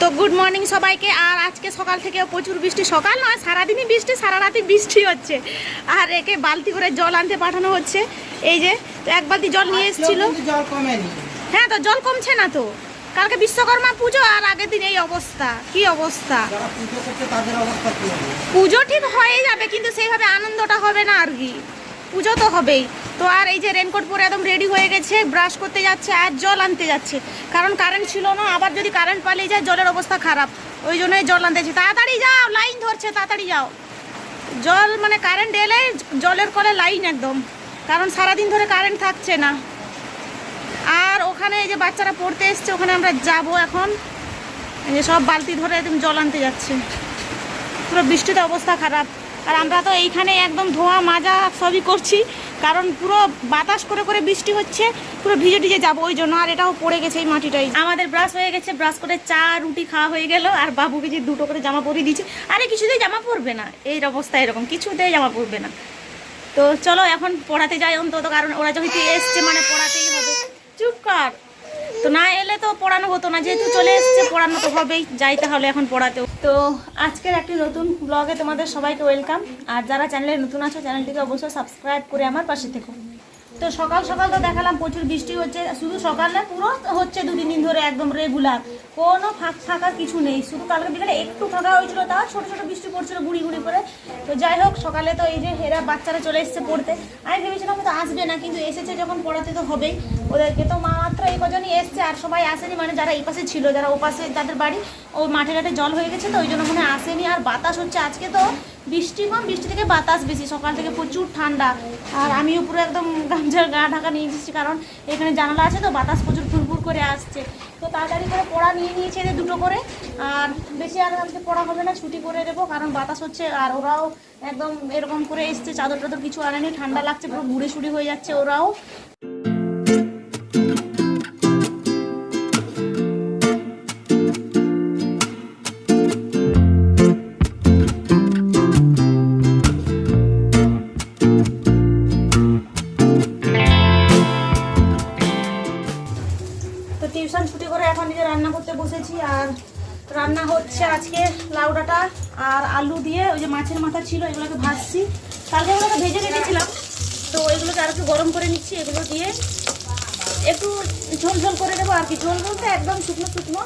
তো good morning সবাইকে। আর আজকে সকাল থেকে প্রচুর বৃষ্টি। সকাল নয় সারাদিনই বৃষ্টি সারা রাতি বৃষ্টি হচ্ছে। আর একে বালতি করে জল আনতে পাঠানো হচ্ছে। এই যে তো এক বালতি জল নিয়ে এসেছিল। হ্যাঁ তো জল কমছে না তো। কালকে বিশ্বকর্মা পুজো আর আগের দিন এই অবস্থা। কি অবস্থা? পুজো ঠিক হয়ে যাবে কিন্তু সেইভাবে আনন্দটা হবে না আর কি। পুজো তো হবেই। তো আর এই যে রেনকোট পরে একদম রেডি হয়ে গেছে ব্রাশ করতে যাচ্ছে, আর জল আনতে যাচ্ছে। কারণ কারেন্ট ছিল না, আবার যদি কারেন্ট পালিয়ে যায়, জলের অবস্থা খারাপ। ওই জন্যই জল আনতে যাচ্ছে। তাড়াতাড়ি যাও লাইন ধরছে, তাড়াতাড়ি যাও। জল মানে কারেন্ট এলে জলের কলে লাইন একদম। কারণ সারাদিন ধরে কারেন্ট থাকছে না। আর ওখানে এই যে বাচ্চারা পড়তে এসছে, ওখানে আমরা যাব এখন। এই যে সব বালতি ধরে একদম জল আনতে যাচ্ছে। পুরো বৃষ্টিতে অবস্থা খারাপ। আর আমরা তো এইখানে একদম ধোয়া মাজা সবই করছি, কারণ পুরো বাতাস করে করে বৃষ্টি হচ্ছে, পুরো ভিজে ভিজে যাব ওই জন্য, আর এটাও পড়ে গেছে এই মাটিটাই। আমাদের ব্রাশ হয়ে গেছে, ব্রাশ করে চা, রুটি খাওয়া হয়ে গেল, আর বাবুকে যে দুটো করে জামা পরিয়ে দিচ্ছি আরে কিছুতেই জামা পরবে না, এই অবস্থা এরকম, কিছুতেই জামা পরবে না। তো চলো এখন পড়াতে যাই অন্তত, কারণ ওরা যেহেতু এসছে মানে পড়াতেই হবে। চুপ কর। তো না এলে তো পড়ানো হতো না, যেহেতু চলে এসছে, পড়ানো তো হবেই। যাই তাহলে এখন পড়াতেও। তো আজকের একটি নতুন ব্লগে তোমাদের সবাইকে ওয়েলকাম আর যারা চ্যানেলে নতুন আছো চ্যানেলটিকে অবশ্যই সাবস্ক্রাইব করে আমার পাশে থেকো। তো সকাল সকাল তো দেখালাম, প্রচুর বৃষ্টি হচ্ছে। শুধু সকাল না, পুরো হচ্ছে দু তিন দিন ধরে একদম রেগুলার কোনো ফাঁক ফাঁকা কিছু নেই। শুধু কালকে বিকালে একটু ফাঁকা হয়েছিল, তাও ছোট ছোট বৃষ্টি পড়ছিল গুড়ি গুড়ি করে। তো যাই হোক, সকালে তো এই যে এরা বাচ্চারা চলে এসেছে পড়তে। আমি ভেবেছিলাম তো আসবে না, কিন্তু এসেছে যখন, পড়াতে তো হবেই। ওদেরকে তো মা কজনই এসছে আর সবাই আসেনি মানে যারা এই পাশে ছিল, যারা ও পাশে যাদের বাড়ি, ও মাঠে ঘাটে জল হয়ে গেছে তো, ওই জন্য মনে আসেনি। আর বাতাস হচ্ছে আজকে তো বৃষ্টি কম, বৃষ্টি থেকে বাতাস বেশি, সকাল থেকে প্রচুর ঠান্ডা। আর আমিও পুরো একদম গামছার গা ঢাকা নিয়ে এসেছি, কারণ এখানে জানালা আছে তো, বাতাস প্রচুর ফুরফুর করে আসছে। তো তাড়াতাড়ি করে পড়া নিয়ে নিয়েছে এদের দুটো করে। আর বেশি আর আজকে পড়া হবে না, ছুটি করে দেবো, কারণ বাতাস হচ্ছে, আর ওরাও একদম এরকম করে এসছে, চাদর টাদর কিছু আনেনি, ঠান্ডা লাগছে, পুরো বুড়ে সুড়ি হয়ে যাচ্ছে ওরাও। আজকে লাউ ডাঁটা আর আলু দিয়ে ওই যে মাছের মাথা ছিল, এগুলোকে ভাজছি। কালকে এগুলোকে ভেজে রেখেছিলাম। তো এগুলোকে আর একটু গরম করে নিচ্ছি, এগুলো দিয়ে। একটু ঝোল ঝোল করে দেবো আর কি। ঝোল বলতে একদম শুকনো শুকনো।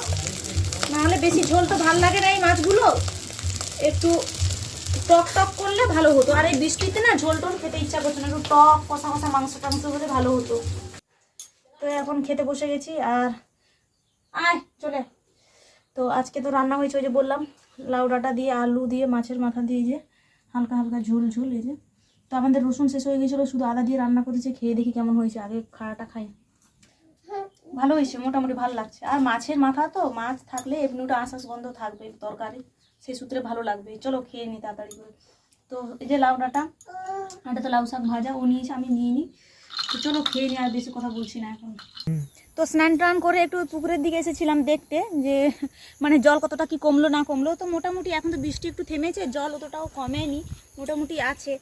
নাহলে বেশি ঝোল তো ভালো লাগে না এই মাছগুলো। একটু টক টক করলে ভালো হতো। আর এই বৃষ্টিতে না ঝোল টোল খেতে ইচ্ছা করছে না। একটু টক, কষা কষা মাংস টাংস হলে ভালো হতো। তো এখন খেতে বসে গেছি আর আয়, চলে। তো আজকে তো রান্না হয়েছে, ওই যে বললাম, লাউ ডাঁটা দিয়ে, আলু দিয়ে, মাছের মাথা দিয়ে যে হালকা হালকা ঝোল ঝোল, এই যে। তো আমাদের রসুন শেষ হয়ে গেছিল শুধু আদা দিয়ে রান্না করেছে, খেয়ে দেখি কেমন হয়েছে, আগে খাওয়াটা খাই। ভালো হয়েছে, মোটামুটি ভালো লাগছে। আর মাছের মাথা তো, মাছ থাকলে এমনি ওটা আশ্বাস গন্ধ থাকবে তরকারি, সেই সূত্রে ভালো লাগবে। চলো খেয়ে নিই তাড়াতাড়ি করে। তো এই যে লাউ ডাঁটা এটা তো লাউ শাক ভাজা, ও নিয়েছে, আমি নিয়ে নিই তো চলো খেয়ে নিই আর বেশি কথা বলছি না এখন। তো স্নান টান করে একটু পুকুরের দিকে এসেছিলাম দেখতে, যে মানে জল কতটা কি কমলো না কমলো। তো মোটামুটি এখন তো বৃষ্টি একটু থেমেছে, জল অতটাও কমেনি, মোটামুটি আছে।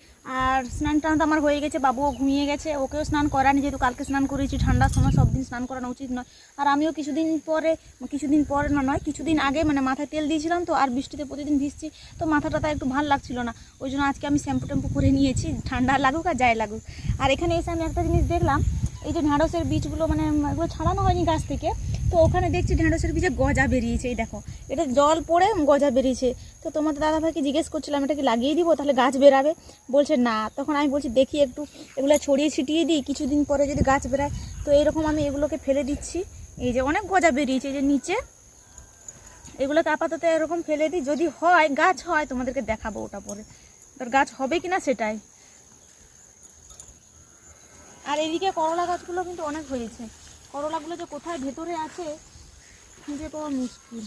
আর স্নান টান তো আমার হয়ে গেছে, বাবুও ঘুমিয়ে গেছে, ওকেও স্নান করানি যেহেতু কালকে স্নান করেছি, ঠান্ডার সময় সব দিন স্নান করানো উচিত নয়। আর আমিও কিছুদিন পরে কিছুদিন পরে না নয়, কিছুদিন আগে মানে মাথায় তেল দিয়েছিলাম তো, আর বৃষ্টিতে প্রতিদিন ভিজছি, তো মাথাটা একটু ভালো লাগছিল না। ওই জন্য আজকে আমি শ্যাম্পু ট্যাম্পু করে নিয়েছি, ঠান্ডা লাগুক আর যাই লাগুক। আর এখানে এসে আমি একটা জিনিস দেখলাম এই যে ঢ্যাঁড়সের বীজগুলো মানে এগুলো ছাড়ানো হয়নি গাছ থেকে। তো ওখানে দেখছি ঢ্যাঁড়সের বীজে গজা বেরিয়েছে, এই দেখো। এটা জল পড়ে গজা বেরিয়েছে। তো তোমাদের দাদাভাইকে জিজ্ঞেস করছিলাম, এটা কি লাগিয়ে দিব? তাহলে গাছ বেরাবে? বলছে, না। তখন আমি বলছি, দেখি একটু, এগুলো ছড়িয়ে ছিটিয়ে দিই। কিছুদিন পরে যদি গাছ বেরায়, তো এরকম আমি এগুলোকে ফেলে দিচ্ছি। এই যে অনেক গজা বেরিয়েছে, এই যে নিচে। এগুলোকে আপাতত এরকম ফেলে দিই। যদি হয়, গাছ হয়, তোমাদেরকে দেখাবো ওটা পরে। তোর গাছ হবে কিনা সেটাই। আর এদিকে করলা গাছগুলো কিন্তু অনেক হয়েছে। করলাগুলো যে কোথায় ভেতরে আছে, খুঁজে পাওয়া মুশকিল।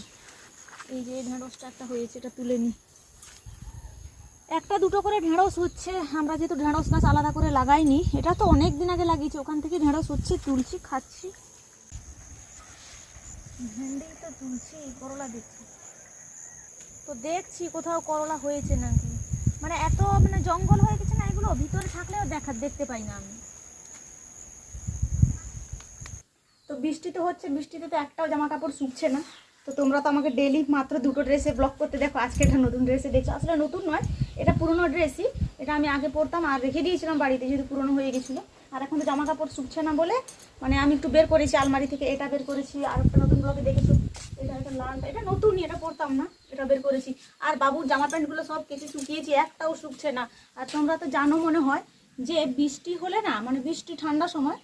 এই যে ঢেঁড়সটা একটা হয়েছে, এটা তুলে নিই একটা দুটো করে ঢেঁড়স হচ্ছে, আমরা যেহেতু ঢেঁড়স গাছ আলাদা করে লাগাইনি, এটা তো অনেক দিন আগে লাগিয়েছি, ওখান থেকে ঢেঁড়স হচ্ছে, তুলছি, খাচ্ছি। ভেন্ডি তো তুলছি করলা দেখছি। তো দেখছি কোথাও করলা হয়েছে নাকি। মানে এত মানে জঙ্গল হয়ে গেছে না, এগুলো ভিতরে থাকলেও দেখা, দেখতে পাই না আমি তো বৃষ্টি তো হচ্ছে, বৃষ্টিতে তো একটাও জামা কাপড় শুকছে না। তো তোমরা তো আমাকে ডেলি মাত্র দুটো ড্রেসে ব্লক করতে দেখো, আজকে একটা নতুন ড্রেসে দেখছ। আসলে নতুন নয়, এটা পুরনো ড্রেসই এটা আমি আগে পরতাম আর রেখে দিয়েছিলাম বাড়িতে যেহেতু পুরনো হয়ে গেছিল। আর এখন তো জামা কাপড় শুকছে না বলে মানে আমি একটু বের করেছি, আলমারি থেকে এটা বের করেছি, আর একটা নতুন ব্লগে দেখেছ, এটা একটা লাল এটা নতুনই, এটা পরতাম না, এটা বের করেছি। আর বাবুর জামা প্যান্টগুলো সব কেচে শুকিয়েছি, একটাও শুকছে না। আর তোমরা তো জানো মনে হয় যে বৃষ্টি হলে না মানে বৃষ্টি ঠান্ডার সময়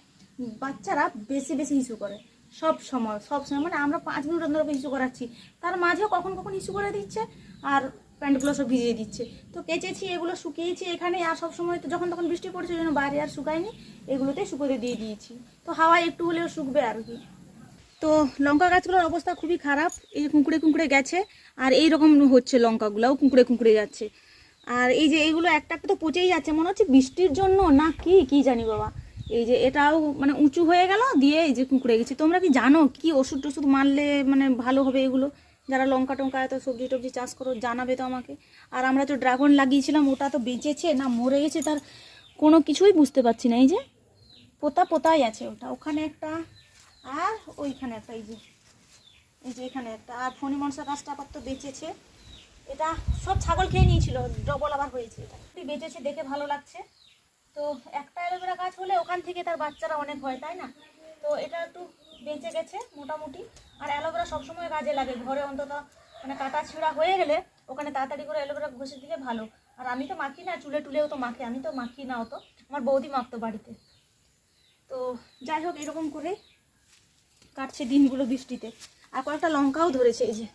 বাচ্চারা বেশি বেশি ইস্যু করে। সব সময় সব সময়। মানে আমরা পাঁচ মিনিট অন্তর ইস্যু করাচ্ছি। তার মাঝেও কখন কখন ইস্যু করে দিচ্ছে আর প্যান্টগুলো সব ভিজিয়ে দিচ্ছে। তো কেচেছি, এগুলো শুকিয়েছি, এখানে আর সব সময় তো যখন তখন বৃষ্টি পড়ছে জন্য বাইরে আর শুকায়নি। এগুলোতেই শুকোতে দিয়ে দিয়েছি। তো হাওয়ায় একটু হলেও শুকবে আর কি। তো লঙ্কা গাছগুলোর অবস্থা খুবই খারাপ। এই যে কুঁকড়ে কুঁকড়ে গেছে, আর এই রকম হচ্ছে লঙ্কাগুলোও কুঁকড়ে কুঁকড়ে যাচ্ছে। আর এই যে এইগুলো একটা একটা তো পচেই যাচ্ছে, মনে হচ্ছে বৃষ্টির জন্য না কি কি জানি বাবা। এই যে এটাও মানে উঁচু হয়ে গেল, দিয়ে এই যে কুঁকড়ে গেছে। তোমরা কি জানো কি ওষুধ টষুধ মারলে মানে ভালো হবে এগুলো? যারা লঙ্কা টঙ্কা এত সবজি টবজি চাষ করো, জানাবে তো আমাকে। আর আমরা তো ড্রাগন লাগিয়েছিলাম, ওটা তো বেঁচেছে না মরে গেছে তার কোনো কিছুই বুঝতে পারছি না। এই যে পোতা পোতাই আছে ওটা। ওখানে একটা আর ওইখানে একটা, এই যে এই যে এখানে একটা। আর ফণি মনসা গাছটা আপাতত বেঁচেছে। এটা সব ছাগল খেয়ে নিয়েছিল ডবল আবার হয়েছে এটা। বেঁচেছে দেখে ভালো লাগছে। তো একটা অ্যালোভেরা গাছ হলে ওখান থেকে তার বাচ্চারা অনেক হয়, তাই না? তো এটা একটু বেঁচে গেছে মোটামুটি। আর অ্যালোভেরা সবসময় কাজে লাগে, ঘরে অন্তত মানে কাটা ছিঁড়া হয়ে গেলে ওখানে তাড়াতাড়ি করে অ্যালোভেরা ঘষে দিলে ভালো। আর আমি তো মাখি না, চুলে টুলেও তো মাখি, আমি তো মাখি না অত। আমার বৌদি মাখতো বাড়িতে। তো যাই হোক, এরকম করে কাটছে দিনগুলো বৃষ্টিতে। আর কয়েকটা লঙ্কাও ধরেছে, এই যে।